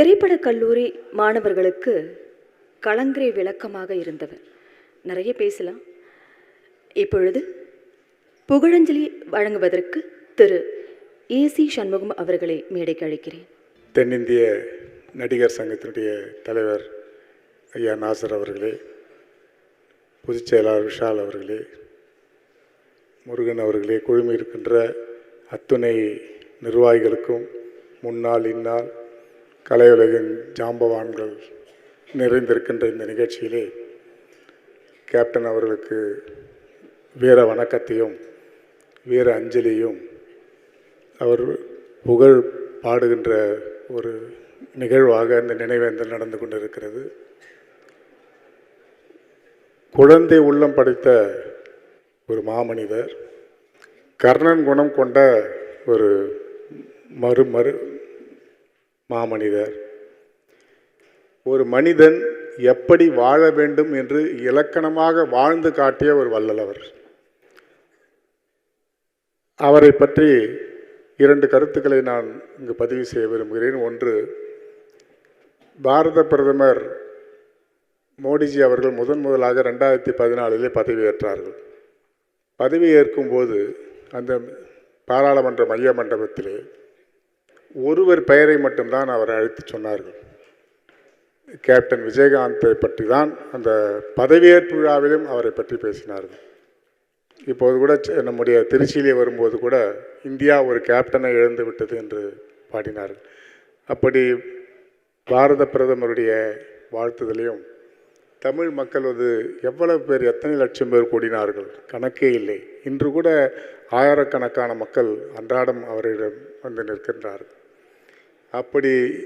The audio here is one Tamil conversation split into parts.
திரைப்படக் கல்லூரி மாணவர்களுக்கு கலங்கரை விளக்கமாக இருந்தவர். நிறைய பேசலாம். இப்பொழுது புகழஞ்சலி வழங்குவதற்கு திரு. ஏசி சண்முகம் அவர்களை மேடைக்கு அழைக்கிறேன். தென்னிந்திய நடிகர் சங்கத்தினுடைய தலைவர் ஐயா நாசர் அவர்களே பொதுச் செயலாளர் விஷால் அவர்களே முருகன் அவர்களே குழுமி இருக்கின்ற அத்துணை நிர்வாகிகளுக்கும் முன்னாள் இந்நாள் கலையுலகின் ஜாம்பவான்கள் நிறைந்திருக்கின்ற இந்த நிகழ்ச்சியிலே கேப்டன் அவர்களுக்கு வீர வணக்கத்தையும் வீர அஞ்சலியும் அவர் புகழ் பாடுகின்ற ஒரு நிகழ்வாக இந்த நினைவேந்தல் நடந்து கொண்டிருக்கிறது. குழந்தை உள்ளம் படைத்த ஒரு மாமனிதர் கர்ணன் குணம் கொண்ட ஒரு மறு மறு மாமனிதர். ஒரு மனிதன் எப்படி வாழ வேண்டும் என்று இலக்கணமாக வாழ்ந்து காட்டிய ஒரு வல்லலவர் அவரை. பற்றி இரண்டு கருத்துக்களை நான் இங்கு பதிவு செய்ய விரும்புகிறேன். ஒன்று பாரத பிரதமர் மோடிஜி அவர்கள் முதன் முதலாக ரெண்டாயிரத்தி பதினாலிலே பதவியேற்றார்கள். பதவியேற்கும் போது அந்த பாராளுமன்ற மைய மண்டபத்திலே ஒருவர் பெயரை மட்டும்தான் அவர் அழைத்து சொன்னார்கள். கேப்டன் விஜயகாந்தை பற்றி தான் அந்த பதவியேற்பு விழாவிலும் அவரை பற்றி பேசினார்கள். இப்போது கூட நம்முடைய திருச்சியிலே வரும்போது கூட இந்தியா ஒரு கேப்டனை இழந்து விட்டது என்று பாடினார்கள். அப்படி பாரத பிரதமருடைய வாழ்த்துதலையும் தமிழ் மக்கள் அது எவ்வளவு பேர் எத்தனை லட்சம் பேர் கூடினார்கள் கணக்கே இல்லை. இன்று கூட ஆயிரக்கணக்கான மக்கள் அன்றாடம் அவரிடம் வந்து நிற்கின்றார்கள். அப்படி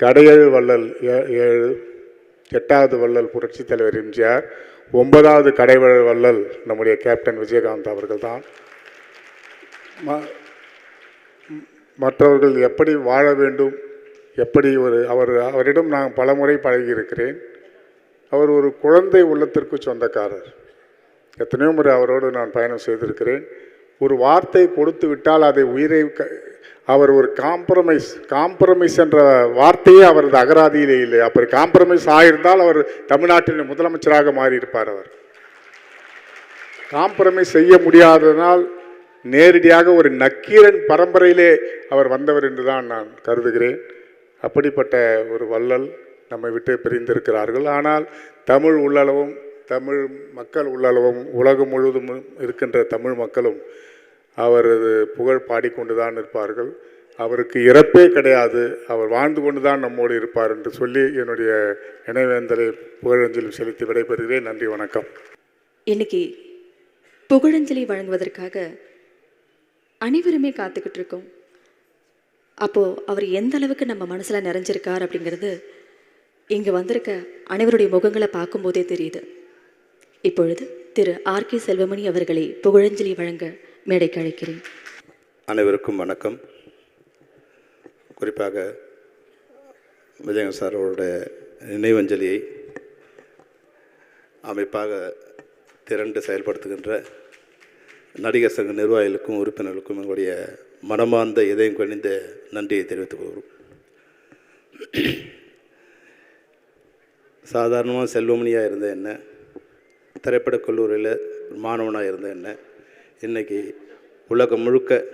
கடையழு வள்ளல் ஏ- ஏழு எட்டாவது வள்ளல் புரட்சித் தலைவர் எம்ஜிஆர் ஒன்பதாவது கடைவழ வள்ளல் நம்முடைய கேப்டன் விஜயகாந்த் அவர்கள்தான். ம- மற்றவர்கள் எப்படி வாழ வேண்டும் எப்படி ஒரு அவர் அவரிடம் நான் பலமுறை பழகியிருக்கிறேன். அவர் ஒரு குழந்தை உள்ளத்திற்கு சொந்தக்காரர். எத்தனையோ முறை அவரோடு நான் பயணம் செய்திருக்கிறேன். ஒரு வார்த்தை கொடுத்து விட்டால் அதை உயிரை க- அவர் ஒரு காம்ப்ரமைஸ் காம்ப்ரமைஸ் என்ற வார்த்தையே அவரது அகராதியிலே இல்லை. அப்படி காம்ப்ரமைஸ் ஆயிருந்தால் அவர் தமிழ்நாட்டின் முதலமைச்சராக மாறியிருப்பார் அவர். காம்ப்ரமைஸ் செய்ய முடியாததனால் நேரடியாக ஒரு நக்கீரன் பரம்பரையிலே அவர் வந்தவர் என்று தான் நான் கருதுகிறேன். அப்படிப்பட்ட ஒரு வள்ளல் நம்மை விட்டு பிரிந்திருக்கிறார்கள். ஆனால் தமிழ் உள்ளளவும் தமிழ் மக்கள் உள்ளளவும் உலகம் முழுவதும் இருக்கின்ற தமிழ் மக்களும் அவரது புகழ் பாடிக்கொண்டு தான் இருப்பார்கள் அவருக்கு இறப்பே கிடையாது. அவர் வாழ்ந்து கொண்டு தான் நம்மோடு இருப்பார் என்று சொல்லி என்னுடைய நினைவேந்தலை புகழஞ்சலி செலுத்தி விடைபெறுகிறேன். நன்றி வணக்கம். இன்னைக்கு புகழஞ்சலி வழங்குவதற்காக அனைவருமே காத்துக்கிட்டு இருக்கோம் அப்போது அவர் எந்த அளவுக்கு நம்ம மனசில் நிறைஞ்சிருக்கார் அப்படிங்கிறது இங்கே வந்திருக்க அனைவருடைய முகங்களை பார்க்கும்போதே தெரியுது. இப்பொழுது திரு ஆர் கே செல்வமணி அவர்களை புகழஞ்சலி வழங்க மேடைக்கு அழைக்கிறேன். அனைவருக்கும் வணக்கம். குறிப்பாக விஜயங்க சார் அவருடைய நினைவஞ்சலியை அமைப்பாக திரண்டு செயல்படுத்துகின்ற நடிகர் சங்க நிர்வாகிகளுக்கும் உறுப்பினர்களுக்கும் எங்களுடைய மனமார்ந்த இதயம் கணிந்த நன்றியை தெரிவித்துக் கொள்கிறோம். சாதாரணமாக செல்வமணியாக இருந்த என்ன திரைப்படக் கல்லூரியில் மாணவனாக இருந்த என்ன இன்றைக்கி உலகம் முழுக்க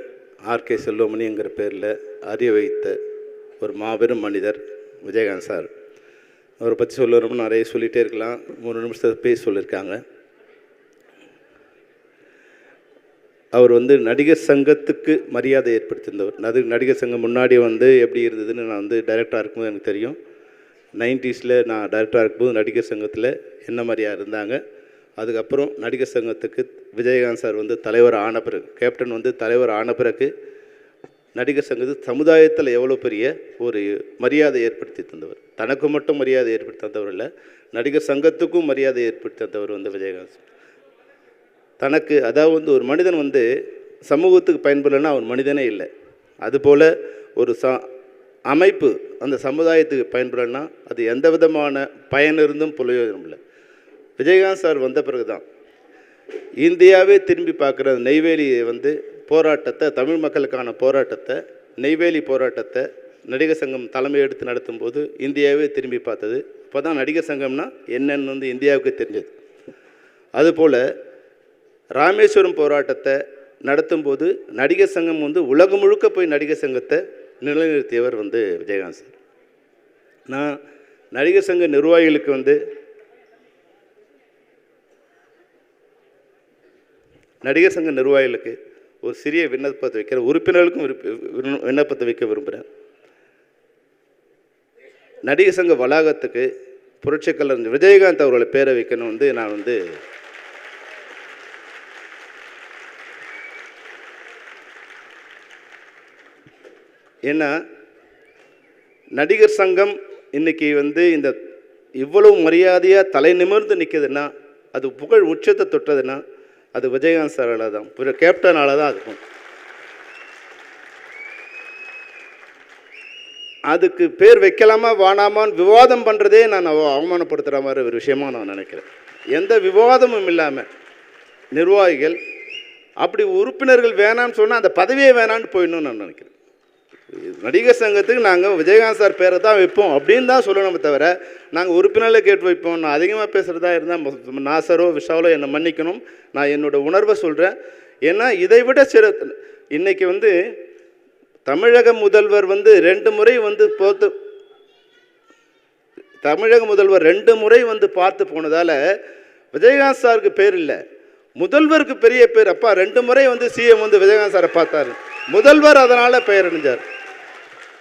ஆர்கே செல்வமணிங்கிற பேரில் அறிய வைத்த ஒரு மாபெரும் மனிதர் விஜயகாந்த் சார். அவரை பற்றி சொல்லணும்னு நிறைய சொல்லிகிட்டே இருக்கலாம். மூணு நிமிஷத்தை பேசி சொல்லியிருக்காங்க. அவர் வந்து நடிகர் சங்கத்துக்கு மரியாதை ஏற்படுத்தியிருந்தவர். அது நடிகர் சங்கம் முன்னாடி வந்து எப்படி இருந்ததுன்னு நான் வந்து டைரக்டராக இருக்கும்போது எனக்கு தெரியும். நைன்டிஸில் நான் டைரக்டராக இருக்கும்போது நடிகர் சங்கத்தில் என்ன மாதிரியா இருந்தாங்க. அதுக்கப்புறம் நடிகர் சங்கத்துக்கு விஜயகாந்த் சார் வந்து தலைவர் ஆன பிறகு கேப்டன் வந்து தலைவர் ஆன பிறகு நடிகர் சங்கத்துக்கு சமுதாயத்தில் எவ்வளோ பெரிய ஒரு மரியாதை ஏற்படுத்தி தந்தவர். தனக்கு மட்டும் மரியாதை ஏற்படுத்தி தந்தவர் இல்லை நடிகர் சங்கத்துக்கும் மரியாதை ஏற்படுத்தி தந்தவர் வந்து விஜயகாந்த் சார். தனக்கு அதாவது வந்து ஒரு மனிதன் வந்து சமூகத்துக்கு பயன்படலைன்னா அவன் மனிதனே இல்லை. அதுபோல் ஒரு ச அமைப்பு அந்த சமுதாயத்துக்கு பயன்படலைன்னா அது எந்த விதமான பயன் இருந்தும் பிரயோஜனம் இல்லை. விஜயகாந்த் சார் வந்த பிறகு தான் இந்தியாவே திரும்பி பார்க்குற நெய்வேலி வந்து போராட்டத்தை தமிழ் மக்களுக்கான போராட்டத்தை நெய்வேலி போராட்டத்தை நடிகர் சங்கம் தலைமை எடுத்து நடத்தும்போது இந்தியாவே திரும்பி பார்த்தது. இப்போ தான் நடிகர் சங்கம்னா என்னன்னு வந்து இந்தியாவுக்கு தெரிஞ்சது. அதுபோல் ராமேஸ்வரம் போராட்டத்தை நடத்தும்போது நடிகர் சங்கம் வந்து உலகம் முழுக்க போய் நடிகர் சங்கத்தை நிலைநிறுத்தியவர் வந்து விஜயகாந்த் சார். நான் நடிகர் சங்க நிர்வாகிகளுக்கு வந்து நடிகர் சங்க நிர்வாகிகளுக்கு ஒரு சிறிய விண்ணப்பத்தை வைக்கிறேன் உறுப்பினர்களுக்கும் விருப்ப- விண்ணப்பத்தை வைக்க விரும்புகிறேன் நடிகர் சங்க வளாகத்துக்கு புரட்சிக் விஜயகாந்த் அவர்களை பேரை வைக்கணும் வந்து நான் வந்து ஏன்னா நடிகர் சங்கம் இன்னைக்கு வந்து இந்த இவ்வளவு மரியாதையாக தலை நிமிர்ந்து நிற்குதுன்னா அது புகழ் உச்சத்தை தொட்டதுன்னா அது விஜயகாந்த் சாரால் தான். பிற கேப்டனால தான் இருக்கும் அதுக்கு பேர் வைக்கலாமா வேணாமான்னு விவாதம் பண்ணுறதே நான் அவ- அவமானப்படுத்துகிற மாதிரி ஒரு விஷயமா நான் நினைக்கிறேன். எந்த விவாதமும் இல்லாமல் நிர்வாகிகள் அப்படி உறுப்பினர்கள் வேணாம்னு சொன்னால் அந்த பதவியே வேணான்னு போயிடணும்னு நான் நினைக்கிறேன். நடிகர் சங்கத்துக்கு நாங்கள் விஜயகாந்த் சார் பேரை தான் வைப்போம் அப்படின்னு தான் சொல்லணுமே தவிர நாங்கள் உறுப்பினர்களை கேட்டு வைப்போம். நான் அதிகமாக பேசுகிறதா இருந்தால் நாசரோ விஷாலோ என்னை மன்னிக்கணும். நான் என்னோட உணர்வை சொல்கிறேன் ஏன்னா இதை விட சிற இன்றைக்கி வந்து தமிழக முதல்வர் வந்து ரெண்டு முறை வந்து போத்து தமிழக முதல்வர் ரெண்டு முறை வந்து பார்த்து போனதால் விஜயகாந்த் சாருக்கு பேர் இல்லை. முதல்வருக்கு பெரிய பேர் அப்பா ரெண்டு முறை வந்து சிஎம் வந்து விஜயகாந்த் சாரை பார்த்தாரு. முதல்வர் அதனால் பெயர் அணிஞ்சார்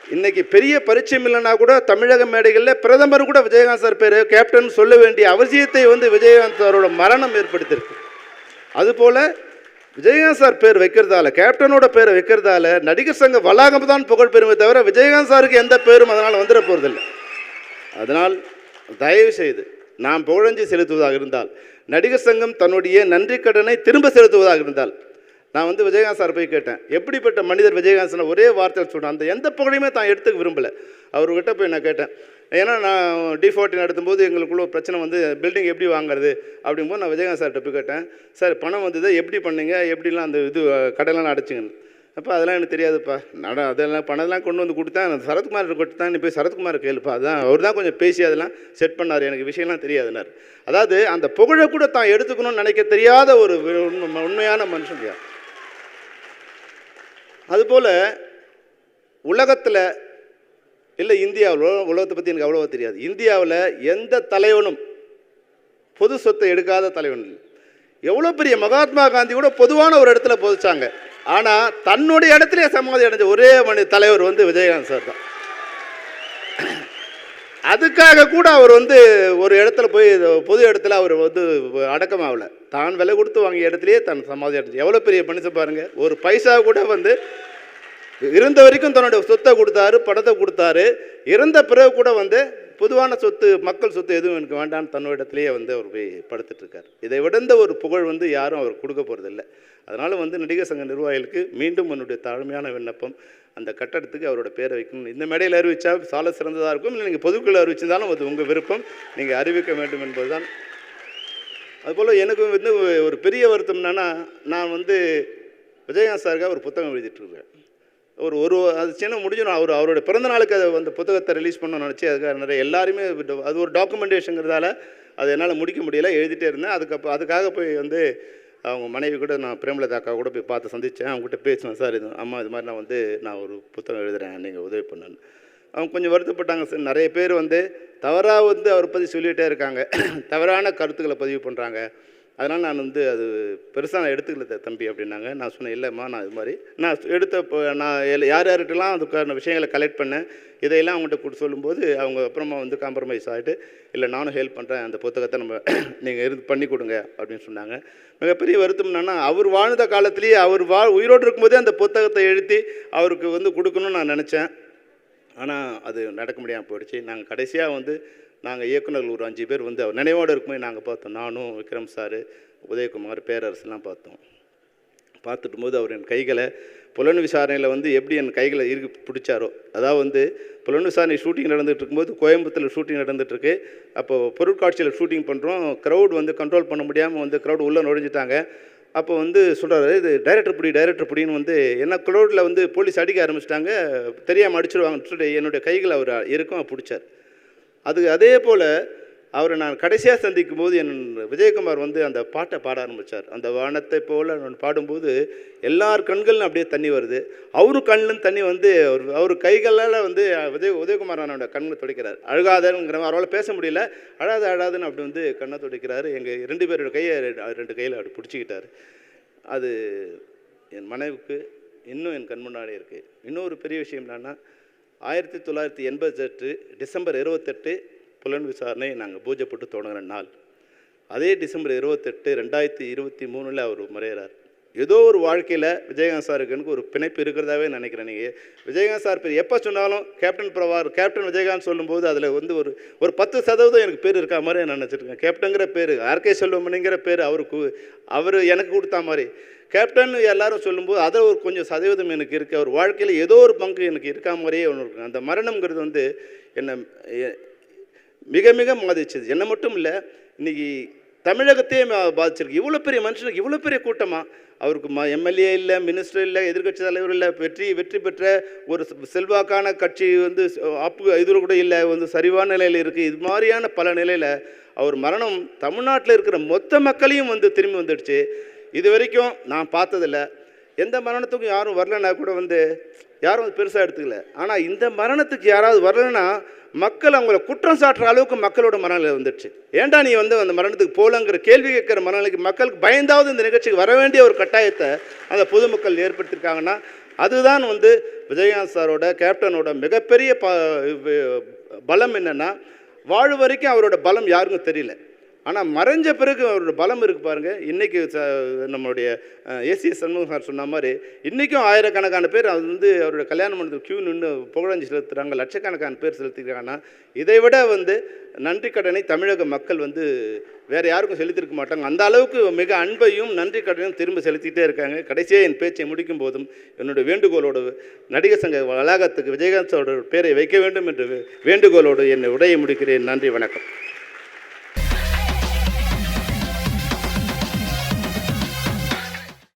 இன்னைக்கு பெரிய பரிச்சயம் இல்லைன்னா கூட தமிழக மேடைகளில் பிரதமர் கூட விஜயகாந்த் சார் பேர் கேப்டன் சொல்ல வேண்டிய அவசியத்தை வந்து விஜயகாந்த் சாரோட மரணம் ஏற்படுத்தியிருக்கு. அதுபோல் விஜயகாந்த் சார் பேர் வைக்கிறதால கேப்டனோட பேரை வைக்கிறதால நடிகர் சங்க வளாகம் தான் புகழ் பெறுமே தவிர விஜயகாந்த் சாருக்கு எந்த பேரும் அதனால் வந்துட போகிறதில்லை அதனால் தயவு செய்து நாம் புகழஞ்சி செலுத்துவதாக இருந்தால் நடிகர் சங்கம் தன்னுடைய நன்றி கடனை திரும்ப செலுத்துவதாக இருந்தால் நான் வந்து விஜயகாந்த் சார் போய் கேட்டேன். எப்படிப்பட்ட மனிதர் விஜயகாந்த் சார் ஒரே வார்த்தையில் சொல்கிறேன் அந்த எந்த புகழையுமே தான் எடுத்துக்க விரும்பலை. அவர்கிட்ட போய் நான் கேட்டேன். ஏன்னா நான் டி ஃபார்ட்டி நடத்தும்போது எங்களுக்குள்ள ஒரு பிரச்சனை வந்து பில்டிங் எப்படி வாங்குறது அப்படிங்கும்போது நான் விஜயகாந்த் சார்கிட்ட போய் கேட்டேன். சார் பணம் வந்தது எப்படி பண்ணீங்க? எப்படிலாம் அந்த இது கடையெல்லாம் அடைச்சிங்கன்னு அப்போ அதெல்லாம் எனக்கு தெரியாதுப்பா. நட அதெல்லாம் பணம்லாம் கொண்டு வந்து கொடுத்தேன். சரத்குமார் கொடுத்து தான் நீ போய் சரத்குமார் கேளுப்பா. அதான் அவர் தான் கொஞ்சம் பேசி அதெல்லாம் செட் பண்ணார். எனக்கு விஷயம்லாம் தெரியாதுனார் அதாவது அந்த புகழை கூட தான் எடுத்துக்கணும்னு நினைக்க தெரியாத ஒரு உண்மையான மனுஷன் அதுபோல் உலகத்தில் இல்லை இந்தியாவில் உலகத்தை பற்றி எனக்கு அவ்வளோவா தெரியாது. இந்தியாவில் எந்த தலைவனும் பொது சொத்தை எடுக்காத தலைவன் இல்லை. எவ்வளோ பெரிய மகாத்மா காந்தி கூட பொதுவான ஒரு இடத்துல பொதிச்சாங்க. ஆனால் தன்னுடைய இடத்துலேயே சமாதி அடைஞ்ச ஒரே மனி தலைவர் வந்து விஜயகாந்த் சார் தான். அதுக்காக கூட அவர் வந்து ஒரு இடத்துல போய் பொது இடத்துல அவர் வந்து அடக்கமாகலை. தான் விலை கொடுத்து வாங்கிய இடத்துலையே தன் சமாதி அடைஞ்சு எவ்வளோ பெரிய மனுஷன் பாருங்கள் ஒரு பைசா கூட வந்து இருந்த வரைக்கும் தன்னுடைய சொத்தை கொடுத்தாரு பணத்தை கொடுத்தாரு. இறந்த பிறகு கூட வந்து பொதுவான சொத்து மக்கள் சொத்து எதுவும் எனக்கு வேண்டாம்னு தன்னோட இடத்துலயே வந்து அவர் போய் படுத்துட்ருக்கார் இதை விடந்த ஒரு புகழ் வந்து யாரும் அவர் கொடுக்க போகிறதில்ல அதனால் வந்து நடிகர் சங்க நிர்வாகிகளுக்கு மீண்டும் என்னுடைய தாழ்மையான விண்ணப்பம். அந்த கட்டடத்துக்கு அவரோட பேரை வைக்கணும் இந்த மேடையில் அறிவித்தா சால சிறந்ததாக இருக்கும்? இல்லை நீங்கள் பொதுக்குழு அறிவிச்சிருந்தாலும் அது உங்கள் விருப்பம். நீங்கள் அறிவிக்க வேண்டும் என்பதுதான். அதுபோல் எனக்கு வந்து ஒரு பெரிய வருத்தம் என்னென்னா நான் வந்து விஜயகாந்த் சாருக்காக ஒரு புத்தகம் எழுதிட்டுருக்கேன். ஒரு ஒரு அது சின்ன முடிஞ்சிடும். அவர் அவரோட பிறந்த நாளுக்கு அதை அந்த புத்தகத்தை ரிலீஸ் பண்ணணும்னு நினச்சி அதுக்காக நிறைய எல்லாருமே அது ஒரு டாக்குமெண்டேஷங்கிறதால அதை என்னால் முடிக்க முடியல. எழுதிட்டே இருந்தேன். அதுக்கப்புறம் அதுக்காக போய் வந்து அவங்க மனைவி கூட நான் பிரேமலதா அக்கா கூட போய் பார்த்து சந்தித்தேன். அவங்ககிட்ட பேசினேன் சார் இது அம்மா இது மாதிரி நான் வந்து நான் ஒரு புத்தகம் எழுதுகிறேன் நீங்கள் உதவி பண்ணுன்னு. அவங்க கொஞ்சம் வருத்தப்பட்டாங்க சார் நிறைய பேர் வந்து தவறாக வந்து அவரை பற்றி சொல்லிகிட்டே இருக்காங்க. தவறான கருத்துக்களை பதிவு பண்ணுறாங்க அதனால் நான் வந்து அது பெருசாக நான் எடுத்துக்கல த- தம்பி அப்படின்னாங்க. நான் சொன்னேன் இல்லைம்மா நான் இது மாதிரி. நான் எடுத்த இப்போ நான் எல்- யார் யார்கிட்டலாம் அதுக்கான விஷயங்களை கலெக்ட் பண்ணேன். இதையெல்லாம் அவங்ககிட்ட கொடுத்து சொல்லும்போது அவங்க அப்புறமா வந்து காம்ப்ரமைஸ் ஆகிட்டு இல்லை நானும் ஹெல்ப் பண்ணுறேன் அந்த புத்தகத்தை நம்ம நீங்கள் இருந்து பண்ணி கொடுங்க அப்படின்னு சொன்னாங்க. மிகப்பெரிய வருத்தம் என்னென்னா அவர் வாழ்ந்த காலத்திலேயே அவர் வா உயிரோடு இருக்கும்போதே அந்த புத்தகத்தை எழுதி அவருக்கு வந்து கொடுக்கணும்னு நான் நினச்சேன். ஆனால் அது நடக்க முடியாமல் போயிடுச்சு. நாங்கள் கடைசியாக வந்து நாங்கள் இயக்குநர்கள் ஒரு அஞ்சு பேர் வந்து அவர் நினைவோடு இருக்கும்போது நாங்கள் பார்த்தோம். நானும் விக்ரம் சார் உதயகுமார் பேரரசுலாம் பார்த்தோம். பார்த்துட்டும் போது அவர் என் கைகளை புலன் விசாரணையில் வந்து எப்படி என் கைகளை இறுக்கி பிடிச்சாரோ அதாவது வந்து புலன் விசாரணை ஷூட்டிங் நடந்துகிட்டு இருக்கும்போது கோயம்புத்தூரில் ஷூட்டிங் நடந்துகிட்ருக்கு அப்போது பொருட்காட்சியில் ஷூட்டிங் பண்ணுறோம் க்ரௌட் வந்து கண்ட்ரோல் பண்ண முடியாமல் வந்து க்ரௌட் உள்ளே நுழைஞ்சிட்டாங்க. அப்போ வந்து சொல்கிறாரு இது டைரக்டர் பிடி டைரக்டர் பிடின்னு வந்து என்ன க்ரௌடில் வந்து போலீஸ் அடிக்க ஆரம்பிச்சிட்டாங்க. தெரியாமல் அடிச்சிருவாங்கன்னு சொல்லிட்டு என்னுடைய கைகளை அவர் இருக்கும் பிடிச்சார். அது அதே போல் அவரை நான் கடைசியாக சந்திக்கும் போது என் விஜயகுமார் வந்து அந்த பாட்டை பாட ஆரம்பித்தார் அந்த வானத்தை போல் நான் பாடும்போது எல்லார் கண்களும் அப்படியே தண்ணி வருது. அவரு கண்ணிலும் தண்ணி வந்து அவர் அவர் கைகளால் வந்து விஜய் உதயகுமார் அண்ணனோட கண்ணை துடைக்கிறார். அழுகாதங்கிற அவரால் பேச முடியல. அழாத அழாதுன்னு அப்படி வந்து கண்ணை துடைக்கிறாரு. எங்கள் ரெண்டு பேரோட கையை ரெ- ரெண்டு கையில் அப்படி பிடிச்சிக்கிட்டார். அது என் மனைவிக்கு இன்னும் என் கண் முன்னாடி இருக்குது இன்னொரு பெரிய விஷயம் என்னென்னா ஆயிரத்தி தொள்ளாயிரத்தி எண்பத்தெட்டு டிசம்பர் இருபத்தெட்டு புலன் விசாரணை நாங்கள் பூஜை போட்டு தொடங்குற நாள். அதே டிசம்பர் இருபத்தெட்டு ரெண்டாயிரத்தி இருபத்தி மூணில் அவர் முறையிறார். ஏதோ ஒரு வாழ்க்கையில் விஜயகாந்த் சாருக்கு எனக்கு ஒரு பிணைப்பு இருக்கிறதாவே நினைக்கிறேன் நீங்கள் விஜயகாந்த் சார் பேர் எப்போ சொன்னாலும் கேப்டன் பிரவார் கேப்டன் விஜயகாந்த் சொல்லும்போது அதில் வந்து ஒரு ஒரு பத்து சதவீதம் எனக்கு பேர் இருக்கா மாதிரி நான் நினச்சிருக்கேன் கேப்டனுங்கிற பேர் ஆர்கே செல்வமணிங்கிற பேர் அவருக்கு அவர் எனக்கு கொடுத்தா மாதிரி. கேப்டன் எல்லாரும் சொல்லும்போது அதில் ஒரு கொஞ்சம் சதவீதம் எனக்கு இருக்குது அவர் வாழ்க்கையில் ஏதோ ஒரு பங்கு எனக்கு இருக்கா மாதிரியே ஒன்று இருக்கும் அந்த மரணம்ங்கிறது வந்து என்னை மிக மிக பாதிச்சது. என்னை மட்டும் இல்லை இன்றைக்கி தமிழகத்தையே பாதிச்சிருக்கு. இவ்வளோ பெரிய மனுஷனுக்கு இவ்வளோ பெரிய கூட்டமாக அவருக்கு ம எம்எல்ஏ இல்லை மினிஸ்டர் இல்லை எதிர்க்கட்சி தலைவர் இல்லை வெற்றி வெற்றி பெற்ற ஒரு செல்வாக்கான கட்சி வந்து அப்பு இதில் கூட இல்லை வந்து சரிவான நிலையில் இருக்குது இது மாதிரியான பல நிலையில் அவர் மரணம் தமிழ்நாட்டில் இருக்கிற மொத்த மக்களையும் வந்து திரும்பி வந்துடுச்சு. இது வரைக்கும் நான் பார்த்ததில்ல. எந்த மரணத்துக்கும் யாரும் வரலன்னா கூட வந்து யாரும் அது பெருசாக எடுத்துக்கல. ஆனால் இந்த மரணத்துக்கு யாராவது வரலன்னா மக்கள் அவங்கள குற்றம் சாட்டுற அளவுக்கு மக்களோட மனநிலை வந்துடுச்சு. ஏண்டா நீ வந்து அந்த மரணத்துக்கு போகலங்கிற கேள்வி கேட்குற மனநிலைக்கு மக்களுக்கு பயந்தாவது இந்த நிகழ்ச்சிக்கு வர வேண்டிய ஒரு கட்டாயத்தை அந்த பொதுமக்கள் ஏற்படுத்தியிருக்காங்கன்னா அதுதான் வந்து விஜயகாந்த் சாரோட கேப்டனோட மிகப்பெரிய ப பலம் என்னென்னா வாழ்வு வரைக்கும் அவரோட பலம் யாருக்கும் தெரியல. ஆனால் மறைஞ்ச பிறகு அவரோட பலம் இருக்குது பாருங்கள் இன்றைக்கி ச- நம்மளுடைய ஏசி சண்முகம் சார் சொன்ன மாதிரி இன்றைக்கும் ஆயிரக்கணக்கான பேர் அது வந்து அவரோட கல்யாணம் பண்ணது கியூ நின்று புகழஞ்சு செலுத்துகிறாங்க லட்சக்கணக்கான பேர் செலுத்திக்கிறாங்கன்னா இதை விட வந்து நன்றி கடனை தமிழக மக்கள் வந்து வேறு யாருக்கும் செலுத்திருக்க மாட்டாங்க. அந்த அளவுக்கு மிக அன்பையும் நன்றி கடனையும் திரும்ப செலுத்திட்டே இருக்காங்க. கடைசியாக என் பேச்சை முடிக்கும் போதும் என்னுடைய வேண்டுகோளோடு நடிகர் சங்க வளாகத்துக்கு விஜயகாந்தோட பேரை வைக்க வேண்டும் என்று வேண்டுகோளோடு என் உடையை முடிக்கிறேன். நன்றி வணக்கம்.